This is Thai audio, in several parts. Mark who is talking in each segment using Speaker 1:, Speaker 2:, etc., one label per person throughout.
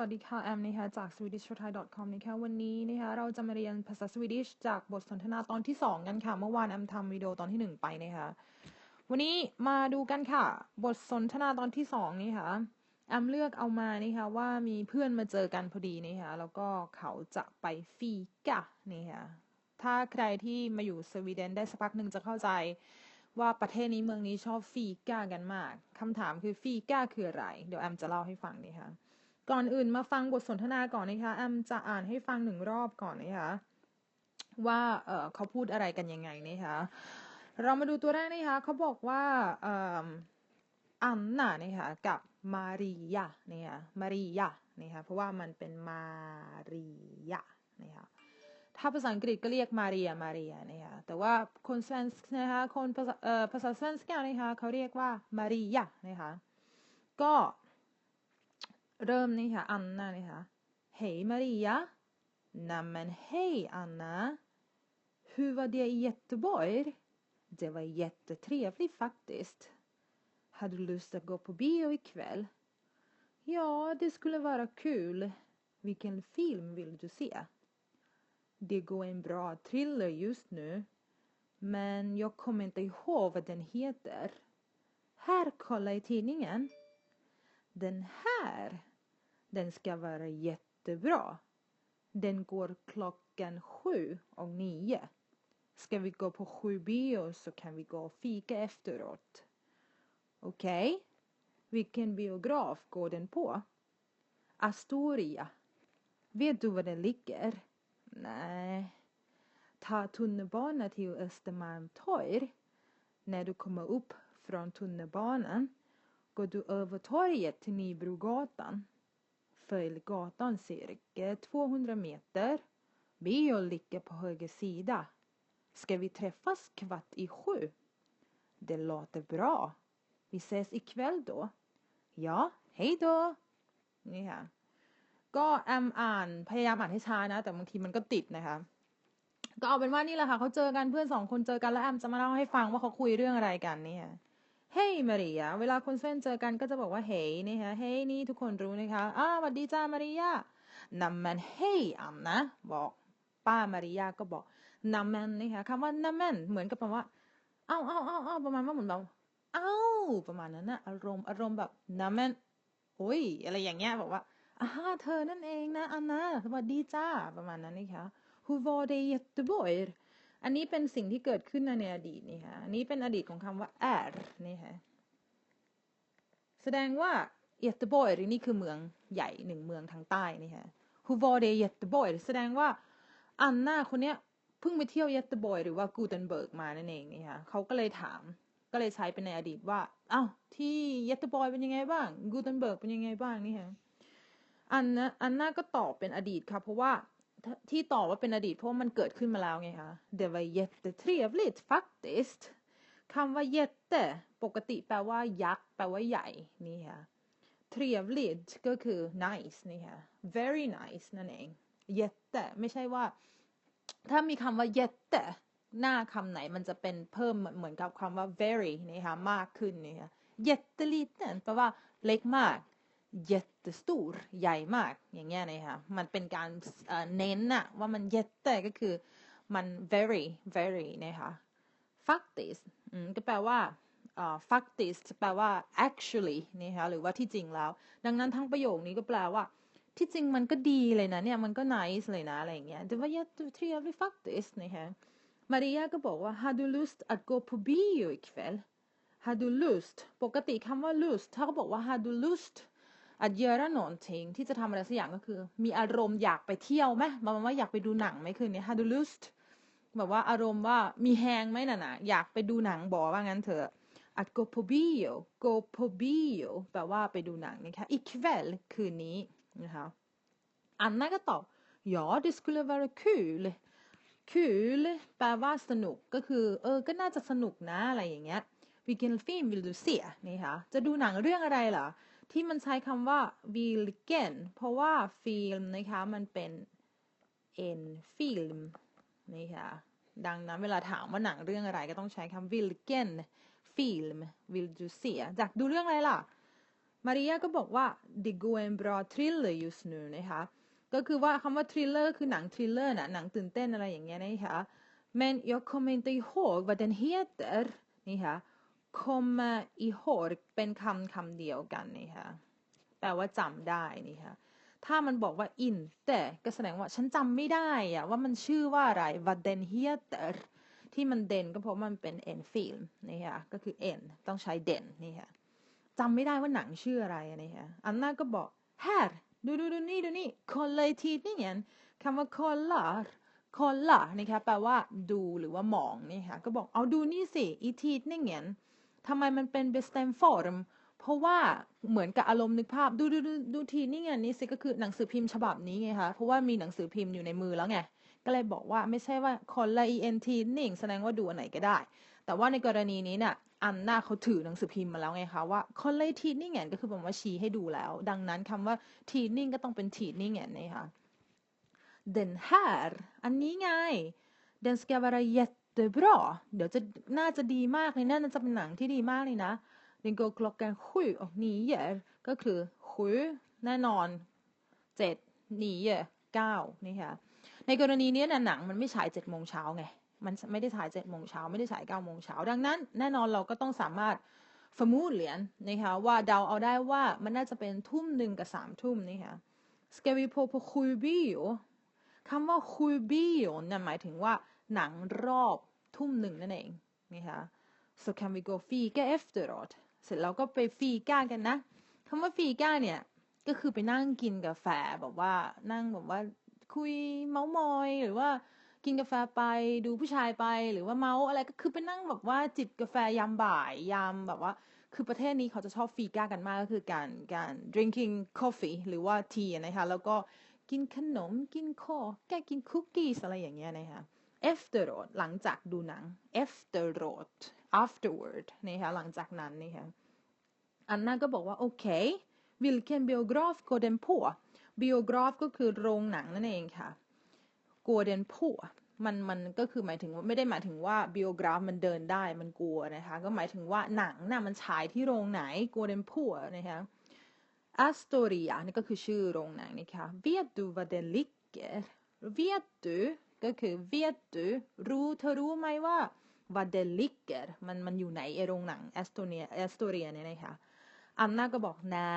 Speaker 1: วัสดีค่ะ แอมนะคะจาก swedishthai.com นะคะวันนี้นะคะเราจะมาเรียนภาษาสวีดิชจากบทสนทนาตอนที่ 2 กันค่ะ เมื่อวานแอมทำวิดีโอตอนที่ 1 ไปนะคะวันนี้มาดูกันค่ะ บทสนทนาตอนที่ 2 นี่ค่ะแอมเลือกเอามานี่ค่ะว่ามีเพื่อนมาเจอกันพอดีนี่ค่ะแล้วก็เขาจะไปฟีกะนี่ค่ะถ้าใครที่มาอยู่สวีเดนได้สักพักหนึ่งจะเข้าใจว่าประเทศนี้เมืองนี้ชอบฟีกากันมากคำถามคือฟีกาคืออะไร เดี๋ยวแอมจะเล่าให้ฟังนี่ค่ะ ก่อนอื่นมาฟังบทสนทนาก่อนนะคะแอมจะอ่านให้ฟังหนึ่งรอบก่อนนะคะว่าเออเขาพูดอะไรกันยังไงนะคะเรามาดูตัวแรกนะคะเขาบอกว่าเอออันน่ะนะคะกับมาริยานะคะมาริยานะคะเพราะว่ามันเป็นมาริยานะคะถ้าภาษาอังกฤษก็เรียกมาเรียมาเรียนะคะแต่ว่าคนสเวนส์นะคะคนภาษาเอ่อภาษาสเวนส์นะคะเขาเรียกว่ามาริยานะคะก็ เริ่มนี่ค่ะ อันนานี่ค่ะ Hej Maria! Nämen hej Anna! Hur var det i Göteborg? Det var jättetrevligt faktiskt. Hade du lust att gå på bio ikväll? Ja, det skulle vara kul. Vilken film vill du se? Det går en bra thriller just nu. Men jag kommer inte ihåg vad den heter. Här, kolla i tidningen. Den här, den ska vara jättebra. Den går klockan sju och nio. Ska vi gå på sju bio så kan vi gå och fika efteråt. Okej? Okay? Vilken biograf går den på? Astoria. Vet du var den ligger? Nej. Ta tunnelbanan till Östermalmstorg. När du kommer upp från tunnelbanan går du över torget till Nybrogatan. Följ gatan cirka 200 meter. Bio ligger på höger sida. Ska vi träffas kvart i sju? Det låter bra. Vi ses ikväll då. Ja, hej då! นี่ค่ะ ก็แอมอ่านพยายามอ่านให้ช้านะ แต่บางทีมันก็ติดนะคะ ก็เอาเป็นว่านี่แหละค่ะเขาเจอกันเพื่อนสองคนเจอกันแล้วแอมจะมาเล่าให้ฟังว่าเขาคุยเรื่องอะไรกันเนี่ย เฮ้ยมาริยาเวลาคนเส้นเจอกันก็จะบอกว่าเฮ้ยนะคะเฮ้ยนี่ทุกคนรู้นะคะอ้าสวัสดีจ้ามาริยานำมันเฮ้ยอันนะ บอกป้ามาริยาก็บอกนำมันนะคะคำว่านำมันเหมือนกับแปลว่าเอ้าเอ้าเอ้าเอ้าประมาณว่าเหมือนแบบเอ้าประมาณนั้นนะอารมณ์อารมณ์แบบนำมันโอ้ยอะไรอย่างเงี้ยบอกว่าอ่าเธอนั่นเองนะอันนะสวัสดีจ้าประมาณนั้นนะคะ Hur var det i Göteborg อั อันนี้เป็นสิ่งที่เกิดขึ้นในอดีตนี่ค่ะ อันนี้เป็นอดีตของคำว่า är นี่ค่ะ แสดงว่าเยตบอยนี่คือเมืองใหญ่หนึ่งเมืองทางใต้นี่ค่ะ Who var det i Göteborg แสดงว่าอันนาคนเนี้ยเพิ่งไปเที่ยวเยตบอยหรือว่ากูเทนเบิร์กมานั่นเองนี่ค่ะเขาก็เลยถาม ก็เลยใช้เป็นในอดีตว่าอ้าวที่เยตบอยเป็นยังไงบ้างกูเทนเบิร์กเป็นยังไงบ้างนี่ค่ะอันนะอันนาก็ตอบเป็นอดีตค่ะเพราะว่า ที่ตอบว่าเป็นอดีตเพราะมันเกิดขึ้นมาแล้วไงคะ Det var jättetrevligt Faktist คำว่า jätte ปกติแปลว่ายักษ์แปลว่าใหญ่นี่ค่ะ t r e v l i t ก็คือ nice นี่ค่ะ very nice นั่นเอง jätte ไม่ใช่ว่า ถ้ามีคำว่า jätte หน้าคำไหนมันจะเป็นเพิ่มเหมือนกับคำว่า very นี่ค่ะมากขึ้นนี่ค่ะ jätteliten แปลว่าเล็กมาก jättestor ใหญ่มากอย่างเงี้ยนะคะมันเป็นการเน้นอะว่ามัน jätte ก็คือมัน very very นะคะ faktiskt ก็แปลว่า faktiskt แปลว่า actually นะคะหรือว่าที่จริงแล้ว ดังนั้นทั้งประโยคนี้ก็แปลว่า ที่จริงมันก็ดีเลยนะเนี่ยมันก็ nice เลยนะอะไรอย่างเงี้ย det var jättetrevligt faktiskt นะคะมาริยาก็บอกว่า har du lust att gå på bio ikväll har du lust ปกติคำว่า lust ถ้าเขาบอกว่า har du lust อัดเยอะนอนเทงที่จะทำอะไรสักอย่างก็คือ มีอารมณ์อยากไปเที่ยวไหมมาว่าอยากไปดูหนังไหมคืนนี้ had lust แบบว่าอารมณ์ว่ามีแฮงไหมน่ะนะอยากไปดูหนังบอกว่างั้นเถอะอัด go på bio go på bio แปลว่าไปดูหนังนะคะ ikväll คืนนี้นะคะอันนั้นก็ตอบ ja det skulle vara kul kul แปลว่าสนุกก็คือ เออ ก็น่าจะสนุกนะอะไรอย่างเงี้ย vilken film vill du se นี่ค่ะ จะดูหนังเรื่องอะไรเหรอ ที่มันใช้คำว่า vilken เพราะว่าฟิล์มนะคะมันเป็น en film นี่ค่ะดังนั้นเวลาถามว่าหนังเรื่องอะไรก็ต้องใช้คำ vilken film vill du se จากดูเรื่องอะไรล่ะ มาริยาก็บอกว่า det går en bra thriller just nu นะคะก็คือว่าคำว่า thriller คือหนัง thriller นะหนังตื่นเต้นอะไรอย่างเงี้ยนะคะ men jag kommer inte ihåg vad den heter นี่ค่ะ kommer ihåg เป็นคำคำเดียวกันนี่ค่ะแปลว่าจำได้นี่ค่ะถ้ามันบอกว่า inte ก็แสดงว่าฉันจำไม่ได้อะว่ามันชื่อว่าอะไร vad den heter ที่มันเด่นก็เพราะมันเป็น en film นี่ค่ะก็คือ en ต้องใช้เด่นนี่ค่ะจำไม่ได้ว่าหนังชื่ออะไรนี่ค่ะอันน่าก็บอก här ดูดูดูนี่ดูนี่ kolla i tidningen คำว่า kolla kolla นะคะแปลว่าดูหรือว่ามองนี่ค่ะก็บอกเอาดูนี่สิ i tidningen ทำไมมันเป็น bestämd form เพราะว่าเหมือนกับอารมณ์นึกภาพ ดูดูดูดูทีนี่ไงนี่สิก็คือหนังสือพิมพ์ฉบับนี้ไงคะเพราะว่ามีหนังสือพิมพ์อยู่ในมือแล้วไงก็เลยบอกว่าไม่ใช่ว่าคนละ ent นิ่งแสดงว่าดูอันไหนก็ได้ แต่ว่าในกรณีนี้เนี่ยอันน่าเขาถือหนังสือพิมพ์มาแล้วไงคะว่าคนละทีนิ่งก็คือแบบว่าชี้ให้ดูแล้ว ดังนั้นคำว่าทีนิ่งก็ต้องเป็นทีนิ่งนะคะ den här อันนี้ไง den ska vara jättebra เดี๋ยวจะน่าจะดีมากเลยน่าจะเป็นหนังที่ดีมากเลยนะ den går klockan sju och nio ก็คือ sju แน่นอนเจ็ด nio เก้านี่ค่ะในกรณีนี้นะหนังมันไม่ฉายเจ็ดโมงเช้าไง มันไม่ได้ฉายเจ็ดโมงเช้าไม่ได้ฉายเก้าโมงเช้าดังนั้น แน่นอนเราก็ต้องสามารถฟมูดเหรียญนะคะว่าเดาเอาได้ว่ามันน่าจะเป็นทุ่มหนึ่งกับสามทุ่มนี่ค่ะ ska vi på på sju bio คำว่า sju bio เนี่ยหมายถึงว่าหนังรอบ ทุ่มหนึ่งนั่นเองนะคะ so can we go fika efteråt เสร็จแล้วก็ไปฟีก้ากันนะคำว่าฟีก้าเนี่ยก็คือไปนั่งกินกาแฟแบบว่านั่งแบบว่าคุยเมาส์มอย หรือว่ากินกาแฟไปดูผู้ชายไปหรือว่าเมาส์อะไรก็คือไปนั่งแบบว่าจิบกาแฟยามบ่ายยามแบบว่า คือประเทศนี้เขาจะชอบฟีก้ากันมากก็คือการการ drinking coffee หรือว่า tea นะคะแล้วก็กินขนมกินโคแกกินคุกกี้อะไรอย่างเงี้ยนะคะ efteråt หลังจากดูหนัง efteråt afterward นะคะหลังจากนั้นนะคะอันน่าก็บอกว่าโอเค vilken biograf går den på biograf ก็คือโรงหนังนั่นเองค่ะ går den på มันมันก็คือหมายถึงว่าไม่ได้หมายถึงว่า biograf มันเดินได้มันกลัวนะคะ ก็หมายถึงว่าหนังน่ะมันฉายที่โรงไหน går den på นะคะ Astoria นี่ก็คือชื่อโรงหนังนะคะ vet du vad den ligger vet du ก็คือ vet du รู้เธอรู้ไหมว่า vad den ligger มันมันอยู่ไหนไอโรงหนัง Astoria Astoria เรียเนี่ยนะคะอันน่าก็บอกนะ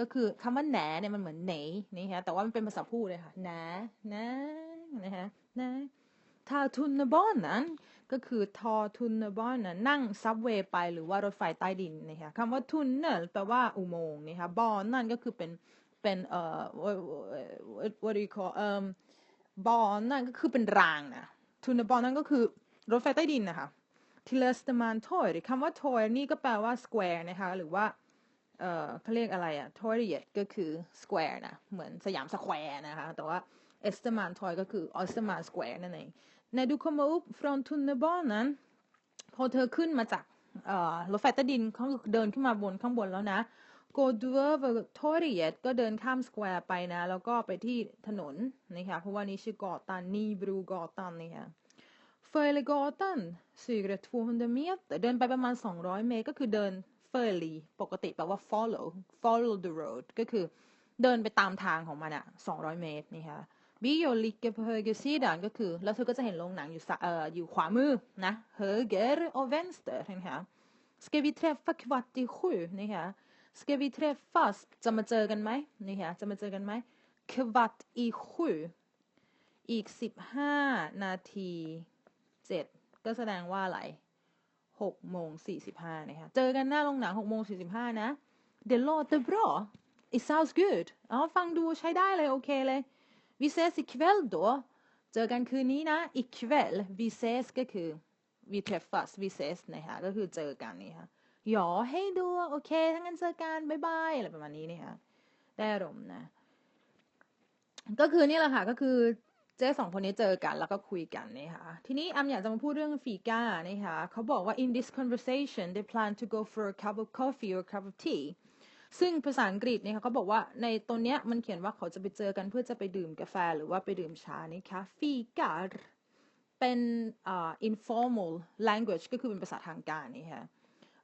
Speaker 1: ก็คือคำว่าแหนเนี่ยมันเหมือนไหนนี่คะแต่ว่ามันเป็นภาษาพูดเลยค่ะนะนะนะคะนะทาทุนนบอนนั้น ก็คือทอทุนนบอนนั้นนั่งซับเวย์ไปหรือว่ารถไฟใต้ดินนะคะคำว่าทุนเนลแปลว่าอุโมงค์นะคะบอนนั่นก็คือเป็นเป็นเอ่อ what do you call เอ่อ บอนนั่นก็คือเป็นรางนะทุนนบอนนั่นก็คือรถไฟใต้ดินนะคะทิเลสตมานทอยคำว่าทอยนี่ก็แปลว่า square นะคะ หรือว่า เอ่อเขาเรียกอะไรอะ toilet ก็คือ square นะ เหมือนสยามสแควร์นะคะ แต่ว่า e s t e m a n toy ก็คือ e s t e m a n square นั่นเอง när du kommer upp från tunnelbanan พอเธอขึ้นมาจากรถไฟใต้ดินเขาเดินขึ้นมาบนข้างบนแล้วนะ go do over toilet ก็เดินข้าม square ไปนะ แล้วก็ไปที่ถนนนะคะเพราะว่านี่ชื่อกอตันนีบรูกอตันนี่ค่ะ Följ gatan cirka 200 meter เดินไปประมาณ 200 เมตร ก็คือเดิน följ ปกติแปลว่า follow follow the road ก็คือเดินไปตามทางของมันอะ200 เมตรนี่ค่ะ bio ligger på höger sidan ก็คือ แล้วเธอก็จะเห็นโรงหนังอยู่เอ่ออยู่ขวามือนะ höger och vänster นะคะ ska vi träffa kvart i sju นะคะ ska vi träffas จะมาเจอกันไหมนี่ค่ะจะมาเจอกันไหม kvart i sju อีก 15 นาที 7 ก็แสดงว่าอะไร6โมง45นะคะ เจอกันหน้าโรงหนัง6โมง45 นะ Det låter bra It sounds good อ๋อฟังดูใช้ได้เลย โอเคเลย Vi ses ikväll då เจอกันคืนนี้นะ ikväll Vi ses ก็คือ Vi träffas Vi ses นะคะก็คือเจอกันนี่ค่ะ หยอให้ดูโอเคทั้งนั้นเจอกันบายบายอะไรประมาณนี้นี่ค่ะได้อารมณ์นะ ก็คือนี่แหละค่ะ ก็คือเจ๊สองคนนี้เจอกันแล้วก็คุยกันนะคะทีนี้อัมอยากจะมาพูดเรื่องฟีก้านะคะเขาบอกว่า in this conversation they plan to go for a cup of coffee or a cup of tea ซึ่งภาษาอังกฤษเนี่ยเขาบอกว่าในตัวเนี้ยมันเขียนว่าเขาจะไปเจอกันเพื่อจะไปดื่มกาแฟหรือว่าไปดื่มชานะคะฟีกาเป็น uh, informal language ก็คือเป็นภาษาทางการนี่ค่ะ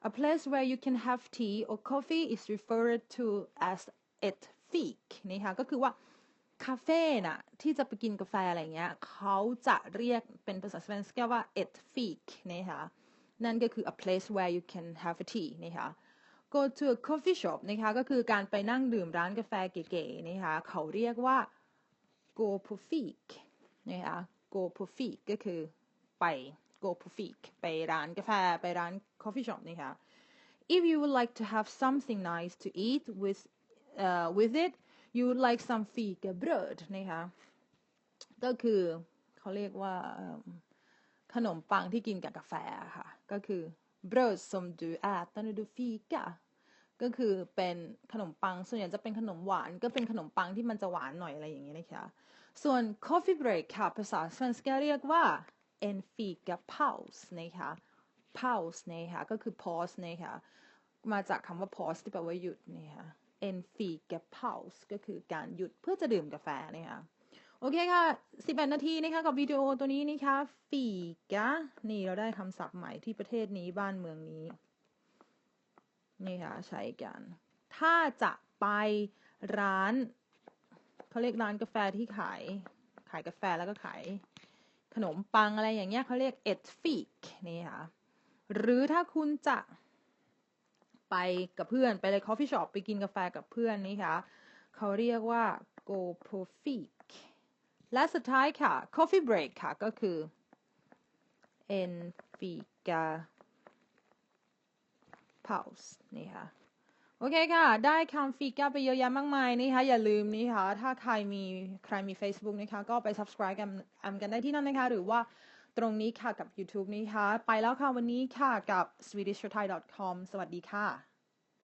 Speaker 1: a place where you can have tea or coffee is referred to as et fik นะคะก็คือว่าคาเฟ่น่ะที่จะไปกินกาแฟอะไรเงี้ยเขาจะเรียกเป็นภาษาสเปนสว่า et fik นะคะนั่นก็คือ a place where you can have a tea นะคะ go to a coffee shop นะคะก็คือการไปนั่งดื่มร้านกาแฟเก๋ๆนะคะเขาเรียกว่า go p u f i k นะคะ go p u f i k ก็คือไป go p u f i k ไปร้านกาแฟไปร้าน coffee shop นะคะ if you would like to have something nice to eat with uh, with it you would like some fika bröd นะคะก็คือเขาเรียกว่าขนมปังที่กินกับกาแฟค่ะ ก็คือ bröd som du äter när du fika ก็คือเป็นขนมปัง ส่วนใหญ่จะเป็นขนมหวาน ก็เป็นขนมปังที่มันจะหวานหน่อยอะไรอย่างเงี้ยนะคะ ส่วน coffee break ค่ะ ภาษาสเปนสกเรียกว่า en fika paus นะคะ pause นะคะก็คือ pause นะคะมาจากคำว่า pause ที่แปลว่าหยุดนะคะ en fika pause ก็คือการหยุดเพื่อจะดื่มกาแฟนะคะโอเคค่ะ11นาทีนะคะกับวิดีโอตัวนี้นะคะฟีกะ นี่เราได้คำศัพท์ใหม่ที่ประเทศนี้บ้านเมืองนี้ นี่ค่ะใช้กัน ถ้าจะไปร้าน เขาเรียกร้านกาแฟที่ขาย ขายกาแฟแล้วก็ขาย ขนมปังอะไรอย่างเงี้ยเขาเรียกเอ็ดฟิกนี่ค่ะ หรือถ้าคุณจะไปกับเพื่อนไปเลย coffee shop ไปกินกาแฟกับเพื่อนนี่ค่ะเขาเรียกว่า go pro f i k และสุดท้ายค่ะ coffee break ค่ะ ก็คือ en fika pause นี่ค่ะ โอเคค่ะ ได้คำฟีกาไปเยอะแยะมากมายนะคะ อย่าลืมนะคะ ถ้าใครมีใครมี Facebook นะคะ ก็ไป subscribe กันแอมกันได้ที่นั่นนะคะ หรือว่าตรงนี้ค่ะกับ YouTube นะคะ ไปแล้วค่ะวันนี้ค่ะกับ swedishthai.com สวัสดีค่ะ